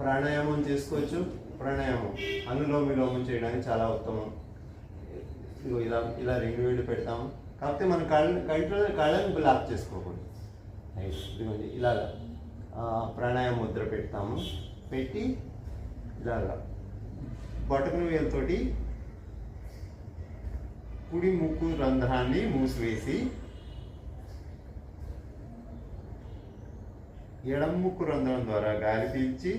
ప్రాణాయామం చేసుకోవచ్చు. ప్రాణాయామం. అనులోమ విలోమం చేయడానికి చాలా ఉత్తమం. ఇదిగో ఇలా ఇలా రెండు వేళ్ళు పెడతాము. కాకపోతే మన కళ్ళ కంట్లో కళ్ళని బ్లాక్ చేసుకోకూడదు. రైట్ ఇదిగోండి ఇలాగా ప్రాణాయామ ముద్ర పెడతాము. పెట్టి ఇలాగా బొటకన వేలతోటి కుడి ముక్కు రంధ్రాన్ని మూసివేసి ఎడమ ముక్కు రంధ్రం ద్వారా గాలి పీల్చి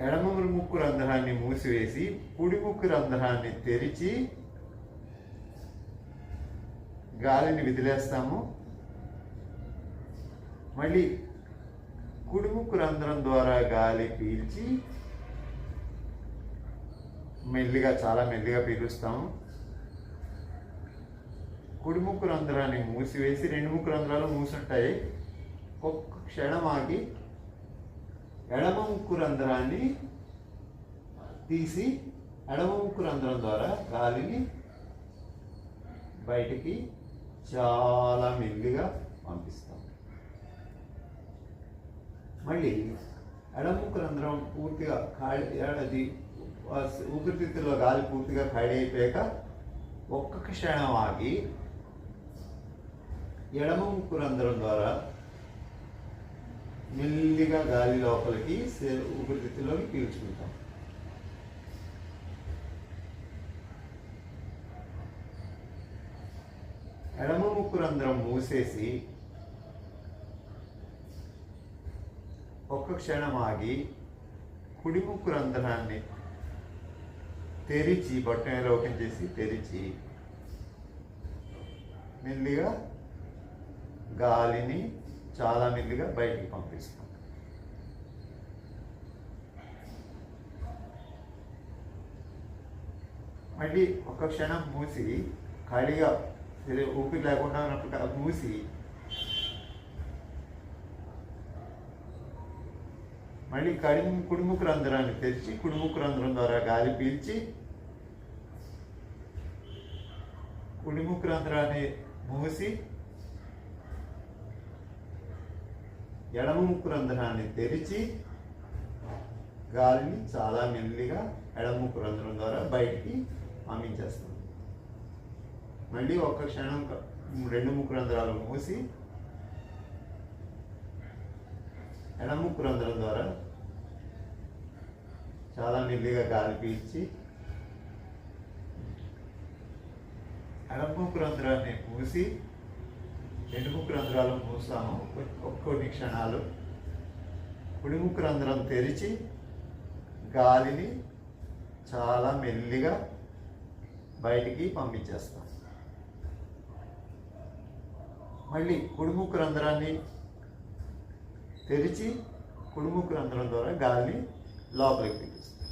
ఎడమ ముక్కు రంధ్రాన్ని మూసివేసి కుడి ముక్కు రంధ్రాన్ని తెరిచి గాలిని విదిలేస్తాము. మళ్ళీ కుడి ముక్కు రంధ్రం ద్వారా గాలి పీల్చి మెల్లిగా చాలా మెల్లిగా పీలుస్తాము. కుడి ముక్కు రంధ్రాన్ని మూసివేసి రెండు ముక్కు రంధ్రాలు మూసుంటాయి. ఒక్క క్షణం ఆగి ఎడమ ముక్కు రంధ్రాన్ని తీసి ఎడమ ముక్కు రంధ్రం ద్వారా గాలిని బయటికి చాలా మెల్లిగా పంపిస్తాం. మళ్ళీ ఎడముక్కు రంధ్రం పూర్తిగా ఖాళీ అది ఊపిరితిత్తుల్లో గాలి పూర్తిగా ఖాళీ అయిపోయాక ఒక్క క్షణం ఆగి ఎడమ ముక్కు రంధ్రం ద్వారా మెల్లిగా గాలి లోపలికి సే- పీల్చుకుంటాం. ఎడమ ముక్కు రంధ్రం మూసేసి ఒక్క క్షణం ఆగి కుడి ముక్కు రంధ్రాన్ని తెరిచి బొట్టని ఓపెన్ చేసి తెరిచి మెల్లిగా గాలిని చాలా మెల్లిగా బయటికి పంపిస్తాం. మళ్ళీ ఒక క్షణం మూసి ఖాళీగా ఊపిరి లేకుండా ఉన్నప్పుడు మూసి మళ్ళీ కడి కుడిముక్కు రంధ్రాన్ని తెరిచి కుడుముకు రంధ్రం ద్వారా గాలి పీల్చి కుడిముక్కు రంధ్రాన్ని మూసి ఎడమ ముక్కు రంధ్రాన్ని తెరిచి గాలిని చాలా మెల్లిగా ఎడమ ముక్కు రంధ్రం ద్వారా బయటికి పంపించేస్తాం మళ్ళీ ఒక్క క్షణం రెండు ముక్కు రంధ్రాలు మూసి ఎడమ ముక్కు రంధ్రం ద్వారా చాలా మెల్లిగా గాలి పీల్చి ఎడమ ముక్కు రంధ్రాన్ని మూసి రెండు రంధ్రాలు మూస్తాము. కొన్ని క్షణాలు. కుడిముక్కు రంధ్రం తెరిచి గాలిని చాలా మెల్లిగా బయటికి పంపించేస్తాం. మళ్ళీ కుడిముక్కు రంధ్రాన్ని తెరిచి కుడిముక్కు రంధ్రం ద్వారా గాలిని లోపలికి పిలుస్తాం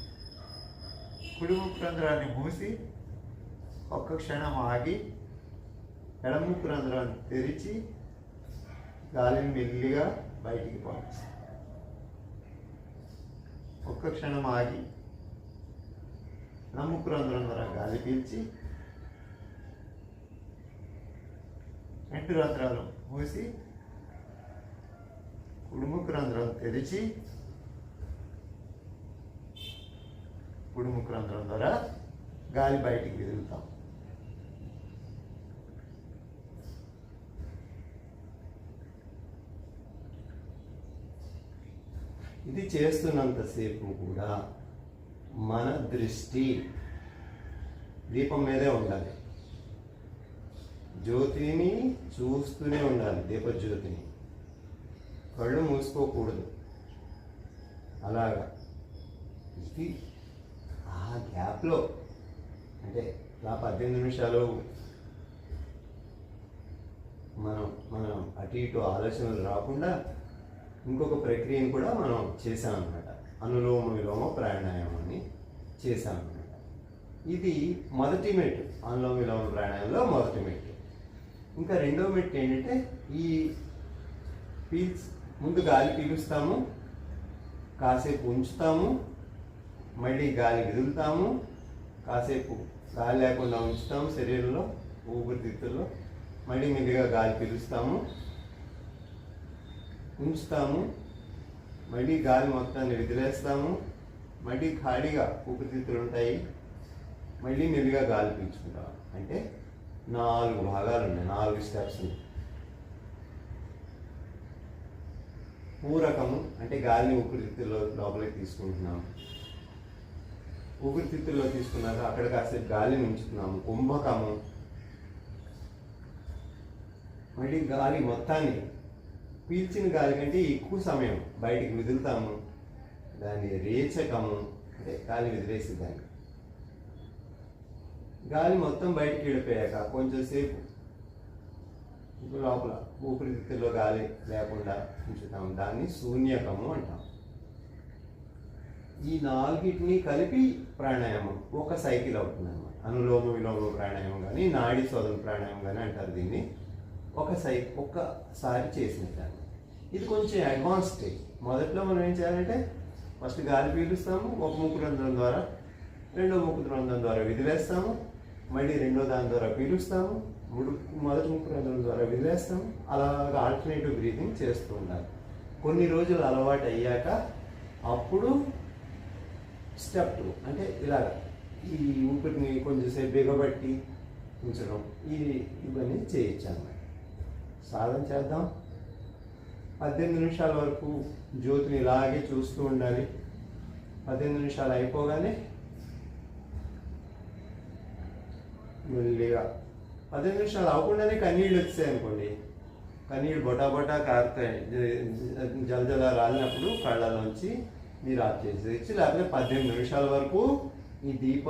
కుడిముక్కు రంధ్రాన్ని మూసి ఒక్క క్షణం ఆగి ఎడముక్కు రంధ్రాన్ని తెరిచి గాలిని మెల్లిగా బయటికి పంపిస్తాం ఒక్క క్షణం ఆగి ఎడముక్కు రంధ్రం ద్వారా గాలి పీల్చి రెండు రంధ్రాలు మూసి కుడుముక్కు రంధ్రం తెరిచి కుడిముక్కు రంధ్రం ద్వారా గాలి బయటికి వెదులుతాం ఇది చేస్తున్నంతసేపు కూడా మన దృష్టి దీపం మీదే ఉండాలి. జ్యోతిని చూస్తూనే ఉండాలి దీపజ్యోతిని. కళ్ళు మూసుకోకూడదు. అలాగా. ఇది ఆ గ్యాప్లో అంటే ఆ పద్దెనిమిది నిమిషాలు మనం మనం అటు ఇటు ఆలోచనలు రాకుండా ఇంకొక ప్రక్రియను కూడా మనం చేసామన్నమాట అనులోమ విలోమ ప్రాణాయామం అని అనమాట ఇది మొదటి మెట్టు. అనులోమ విలోమ ప్రాణాయంలో మొదటి మెట్టు. ఇంకా రెండో మెట్టు ఏంటంటే ఈ పీల్స్ ముందు గాలి పీలుస్తాము కాసేపు ఉంచుతాము మళ్ళీ గాలి విదులుతాము కాసేపు గాలి లేకుండా ఉంచుతాము శరీరంలో ఊపిరితిత్తుల్లో మళ్ళీ మెల్లిగా గాలి పీలుస్తాము. ఉంచుతాము మళ్ళీ గాలి మొత్తాన్ని విదిలేస్తాము మళ్ళీ ఖాళీగా ఊపిరితిత్తులు ఉంటాయి మళ్ళీ మెల్లిగా గాలి పీల్చుకుంటాం. అంటే నాలుగు భాగాలు ఉన్నాయి నాలుగు స్టెప్స్ ఉన్నాయి. పూరకము అంటే గాలిని ఊపిరితిత్తుల్లో లోపలికి తీసుకుంటున్నాము. ఊపిరితిత్తుల్లో తీసుకున్నాక అక్కడ కాసేపు గాలిని ఉంచుతున్నాము. కుంభకము. మళ్ళీ గాలి మొత్తాన్ని పీల్చిన గాలి కంటే ఎక్కువ సమయం బయటికి వదులుతాము దాన్ని రేచకము అంటే గాలి వెదిరేసే దాన్ని. గాలి మొత్తం బయటికి వెళ్ళిపోయాక కొంచెం సేపు లోపల ఊపిరితిత్తుల్లో గాలి లేకుండా ఉంచుతాం దాన్ని శూన్యకము అంటాం. ఈ నాలుగిటిని కలిపి ప్రాణాయామం ఒక సైకిల్ అవుతుంది అనమాట అనులోమ విలోమ ప్రాణాయామం కానీ నాడి శోధన ప్రాణాయామం కానీ అంటారు దీన్ని. ఒక సై ఒక్కసారి దాన్ని. ఇది కొంచెం అడ్వాన్స్ స్టేజ్ మొదట్లో మనం ఏం చేయాలంటే ఫస్ట్ గాలి పీలుస్తాము ఒక ముక్కు రంధ్రం ద్వారా రెండో ముక్కు రంధ్రం ద్వారా విదిలేస్తాము మళ్ళీ రెండో దాని ద్వారా పీలుస్తాము మూడు మొదటి ముక్కు రంధ్రం ద్వారా విదిలేస్తాము అలాగా ఆల్టర్నేటివ్ బ్రీతింగ్ చేస్తూ ఉండాలి. కొన్ని రోజులు అలవాటు అయ్యాక అప్పుడు స్టెప్ టూ అంటే ఇలాగ ఈ ఊపిరిని కొంచెంసేపు బిగబట్టి ఉంచడం ఇది ఇవన్నీ చేయొచ్చు అన్నమాట. సాధన చేద్దాం. పద్దెనిమిది నిమిషాల వరకు జ్యోతిని ఇలాగే చూస్తూ ఉండాలి. పద్దెనిమిది నిమిషాలు అయిపోగానే మెల్లిగా పద్దెనిమిది నిమిషాలు అవ్వకుండానే కన్నీళ్ళు వచ్చాయి అనుకోండి. కన్నీళ్ళు బొటా బొటా కారుతాయి. జలజల రాలినప్పుడు కళ్ళలోంచి మీరు ఆఫ్ చేసేయచ్చు. లేకపోతే పద్దెనిమిది నిమిషాల వరకు ఈ దీప